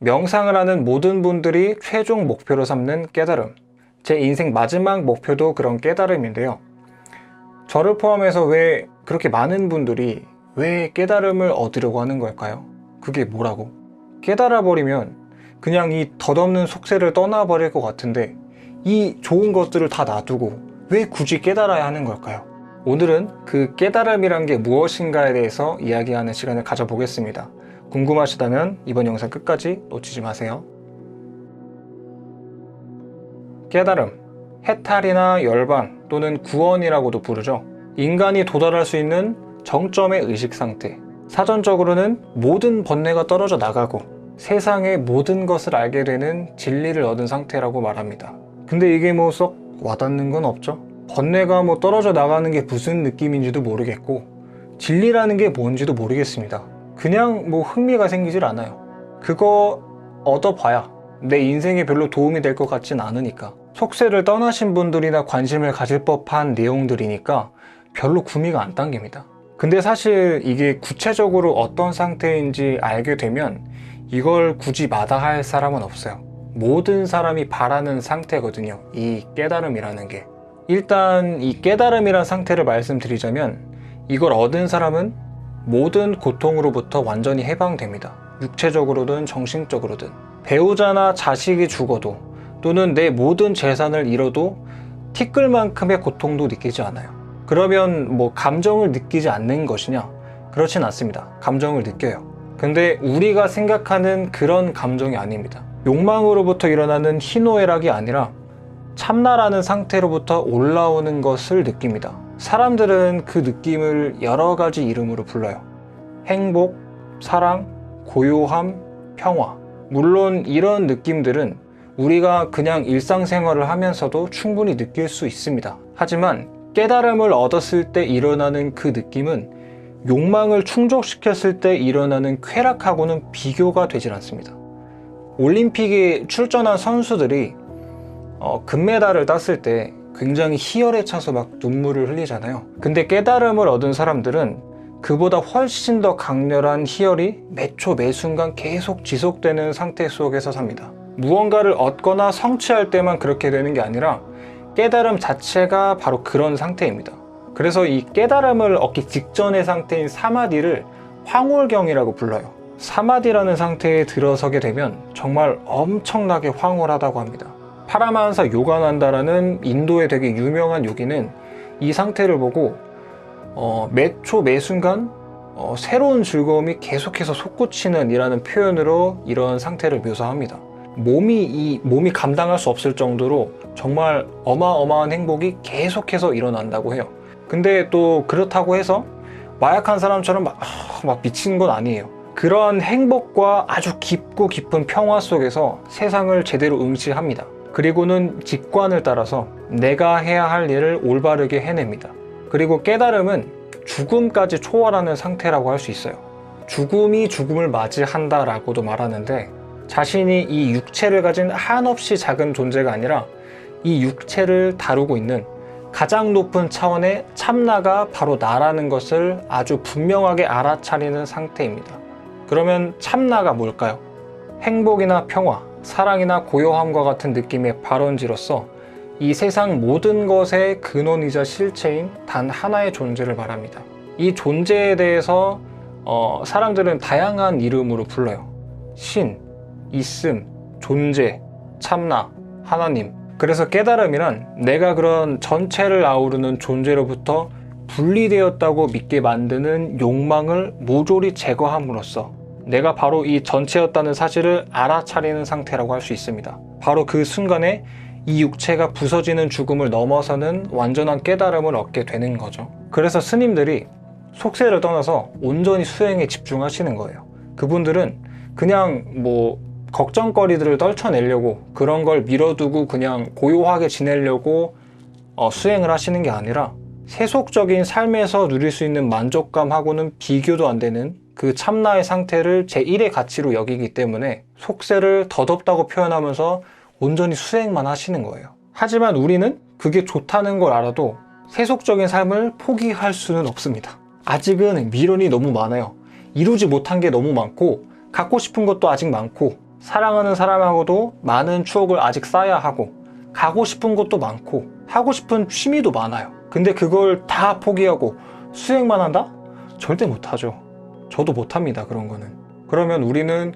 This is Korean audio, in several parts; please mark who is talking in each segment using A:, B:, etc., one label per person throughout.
A: 명상을 하는 모든 분들이 최종 목표로 삼는 깨달음. 제 인생 마지막 목표도 그런 깨달음인데요. 저를 포함해서 왜 그렇게 많은 분들이 왜 깨달음을 얻으려고 하는 걸까요? 그게 뭐라고? 깨달아 버리면 그냥 이 덧없는 속세를 떠나버릴 것 같은데 이 좋은 것들을 다 놔두고 왜 굳이 깨달아야 하는 걸까요? 오늘은 그 깨달음이란 게 무엇인가에 대해서 이야기하는 시간을 가져보겠습니다. 궁금하시다면 이번 영상 끝까지 놓치지 마세요. 깨달음, 해탈이나 열반 또는 구원이라고도 부르죠. 인간이 도달할 수 있는 정점의 의식 상태. 사전적으로는 모든 번뇌가 떨어져 나가고 세상의 모든 것을 알게 되는 진리를 얻은 상태라고 말합니다. 근데 이게 뭐 썩 와닿는 건 없죠. 번뇌가 뭐 떨어져 나가는 게 무슨 느낌인지도 모르겠고 진리라는 게 뭔지도 모르겠습니다. 그냥 뭐 흥미가 생기질 않아요. 그거 얻어봐야 내 인생에 별로 도움이 될 것 같진 않으니까. 속세를 떠나신 분들이나 관심을 가질 법한 내용들이니까 별로 구미가 안 당깁니다. 근데 사실 이게 구체적으로 어떤 상태인지 알게 되면 이걸 굳이 마다할 사람은 없어요. 모든 사람이 바라는 상태거든요. 이 깨달음이라는 게. 일단 이 깨달음이란 상태를 말씀드리자면 이걸 얻은 사람은 모든 고통으로부터 완전히 해방됩니다. 육체적으로든 정신적으로든. 배우자나 자식이 죽어도 또는 내 모든 재산을 잃어도 티끌만큼의 고통도 느끼지 않아요. 그러면 뭐 감정을 느끼지 않는 것이냐? 그렇진 않습니다. 감정을 느껴요. 근데 우리가 생각하는 그런 감정이 아닙니다. 욕망으로부터 일어나는 희노애락이 아니라 참나라는 상태로부터 올라오는 것을 느낍니다. 사람들은 그 느낌을 여러 가지 이름으로 불러요. 행복, 사랑, 고요함, 평화. 물론 이런 느낌들은 우리가 그냥 일상생활을 하면서도 충분히 느낄 수 있습니다. 하지만 깨달음을 얻었을 때 일어나는 그 느낌은 욕망을 충족시켰을 때 일어나는 쾌락하고는 비교가 되질 않습니다. 올림픽에 출전한 선수들이 어, 금메달을 땄을 때 굉장히 희열에 차서 막 눈물을 흘리잖아요. 근데 깨달음을 얻은 사람들은 그보다 훨씬 더 강렬한 희열이 매초 매 순간 계속 지속되는 상태 속에서 삽니다. 무언가를 얻거나 성취할 때만 그렇게 되는 게 아니라 깨달음 자체가 바로 그런 상태입니다. 그래서 이 깨달음을 얻기 직전의 상태인 사마디를 황홀경이라고 불러요. 사마디라는 상태에 들어서게 되면 정말 엄청나게 황홀하다고 합니다. 파라마한사 요가난다라는 인도의 되게 유명한 요기는 이 상태를 보고 어, 매초 매순간 어, 새로운 즐거움이 계속해서 솟구치는 이라는 표현으로 이런 상태를 묘사합니다. 몸이 이 몸이 감당할 수 없을 정도로 정말 어마어마한 행복이 계속해서 일어난다고 해요. 근데 또 그렇다고 해서 마약한 사람처럼 막, 아, 막 미친 건 아니에요. 그러한 행복과 아주 깊고 깊은 평화 속에서 세상을 제대로 응시합니다. 그리고는 직관을 따라서 내가 해야 할 일을 올바르게 해냅니다. 그리고 깨달음은 죽음까지 초월하는 상태라고 할 수 있어요. 죽음이 죽음을 맞이한다라고도 말하는데 자신이 이 육체를 가진 한없이 작은 존재가 아니라 이 육체를 다루고 있는 가장 높은 차원의 참나가 바로 나라는 것을 아주 분명하게 알아차리는 상태입니다. 그러면 참나가 뭘까요? 행복이나 평화, 사랑이나 고요함과 같은 느낌의 발원지로서 이 세상 모든 것의 근원이자 실체인 단 하나의 존재를 말합니다. 이 존재에 대해서 어, 사람들은 다양한 이름으로 불러요. 신, 있음, 존재, 참나, 하나님. 그래서 깨달음이란 내가 그런 전체를 아우르는 존재로부터 분리되었다고 믿게 만드는 욕망을 모조리 제거함으로써 내가 바로 이 전체였다는 사실을 알아차리는 상태라고 할 수 있습니다. 바로 그 순간에 이 육체가 부서지는 죽음을 넘어서는 완전한 깨달음을 얻게 되는 거죠. 그래서 스님들이 속세를 떠나서 온전히 수행에 집중하시는 거예요. 그분들은 그냥 뭐 걱정거리들을 떨쳐내려고 그런 걸 밀어두고 그냥 고요하게 지내려고 어, 수행을 하시는 게 아니라 세속적인 삶에서 누릴 수 있는 만족감하고는 비교도 안 되는 그 참나의 상태를 제1의 가치로 여기기 때문에 속세를 덧없다고 표현하면서 온전히 수행만 하시는 거예요. 하지만 우리는 그게 좋다는 걸 알아도 세속적인 삶을 포기할 수는 없습니다. 아직은 미련이 너무 많아요. 이루지 못한 게 너무 많고, 갖고 싶은 것도 아직 많고, 사랑하는 사람하고도 많은 추억을 아직 쌓아야 하고 가고 싶은 곳도 많고 하고 싶은 취미도 많아요. 근데 그걸 다 포기하고 수행만 한다? 절대 못하죠. 저도 못합니다. 그런 거는. 그러면 우리는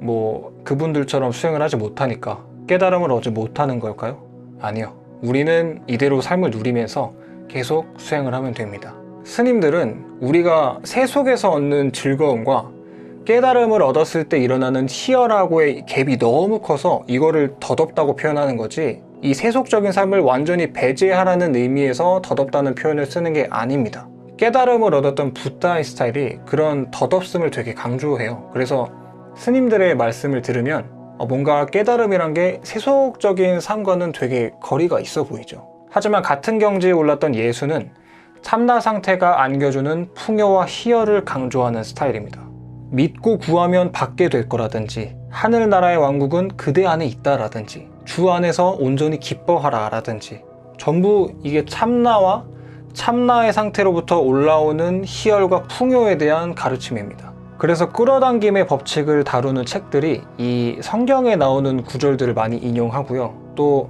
A: 뭐 그분들처럼 수행을 하지 못하니까 깨달음을 얻지 못하는 걸까요? 아니요. 우리는 이대로 삶을 누리면서 계속 수행을 하면 됩니다. 스님들은 우리가 세속에서 얻는 즐거움과 깨달음을 얻었을 때 일어나는 희열하고의 갭이 너무 커서 이거를 덧없다고 표현하는 거지 이 세속적인 삶을 완전히 배제하라는 의미에서 덧없다는 표현을 쓰는 게 아닙니다. 깨달음을 얻었던 부다의 스타일이 그런 덧없음을 되게 강조해요. 그래서 스님들의 말씀을 들으면 어, 뭔가 깨달음이란 게 세속적인 삶과는 되게 거리가 있어 보이죠. 하지만 같은 경지에 올랐던 예수는 참나 상태가 안겨주는 풍요와 희열을 강조하는 스타일입니다. 믿고 구하면 받게 될 거라든지 하늘나라의 왕국은 그대 안에 있다라든지 주 안에서 온전히 기뻐하라라든지 전부 이게 참나와 참나의 상태로부터 올라오는 희열과 풍요에 대한 가르침입니다. 그래서 끌어당김의 법칙을 다루는 책들이 이 성경에 나오는 구절들을 많이 인용하고요. 또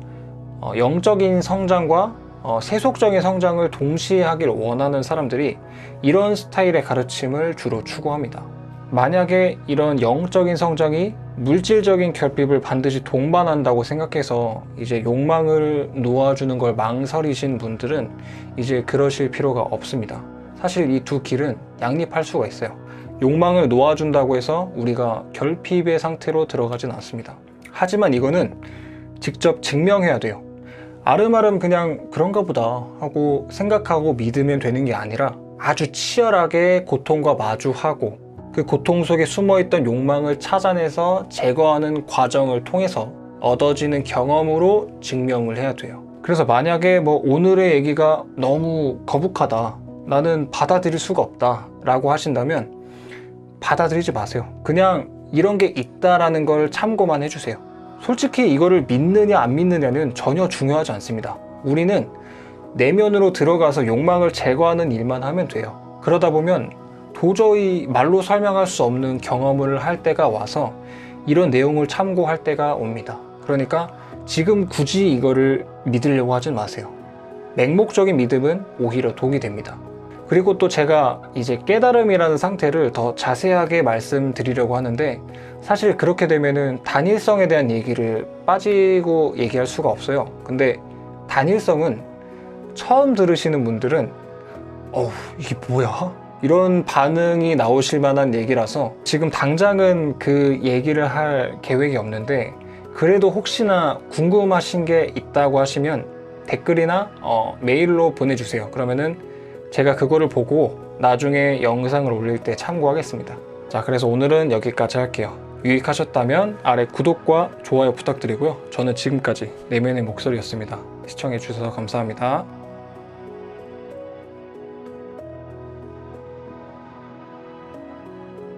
A: 어, 영적인 성장과 어, 세속적인 성장을 동시에 하길 원하는 사람들이 이런 스타일의 가르침을 주로 추구합니다. 만약에 이런 영적인 성장이 물질적인 결핍을 반드시 동반한다고 생각해서 이제 욕망을 놓아주는 걸 망설이신 분들은 이제 그러실 필요가 없습니다. 사실 이 두 길은 양립할 수가 있어요. 욕망을 놓아준다고 해서 우리가 결핍의 상태로 들어가진 않습니다. 하지만 이거는 직접 증명해야 돼요. 아름아름 그냥 그런가 보다 하고 생각하고 믿으면 되는 게 아니라 아주 치열하게 고통과 마주하고 그 고통 속에 숨어있던 욕망을 찾아내서 제거하는 과정을 통해서 얻어지는 경험으로 증명을 해야 돼요. 그래서 만약에 뭐 오늘의 얘기가 너무 거북하다. 나는 받아들일 수가 없다. 라고 하신다면 받아들이지 마세요. 그냥 이런 게 있다라는 걸 참고만 해주세요. 솔직히 이거를 믿느냐 안 믿느냐는 전혀 중요하지 않습니다. 우리는 내면으로 들어가서 욕망을 제거하는 일만 하면 돼요. 그러다 보면 도저히 말로 설명할 수 없는 경험을 할 때가 와서 이런 내용을 참고할 때가 옵니다. 그러니까 지금 굳이 이거를 믿으려고 하진 마세요. 맹목적인 믿음은 오히려 독이 됩니다. 그리고 또 제가 이제 깨달음이라는 상태를 더 자세하게 말씀드리려고 하는데 사실 그렇게 되면은 단일성에 대한 얘기를 빠지고 얘기할 수가 없어요. 근데 단일성은 처음 들으시는 분들은 어우, 이게 뭐야? 이런 반응이 나오실 만한 얘기라서 지금 당장은 그 얘기를 할 계획이 없는데 그래도 혹시나 궁금하신 게 있다고 하시면 댓글이나 어, 메일로 보내주세요. 그러면은 제가 그거를 보고 나중에 영상을 올릴 때 참고하겠습니다. 자, 그래서 오늘은 여기까지 할게요. 유익하셨다면 아래 구독과 좋아요 부탁드리고요. 저는 지금까지 내면의 목소리였습니다. 시청해주셔서 감사합니다.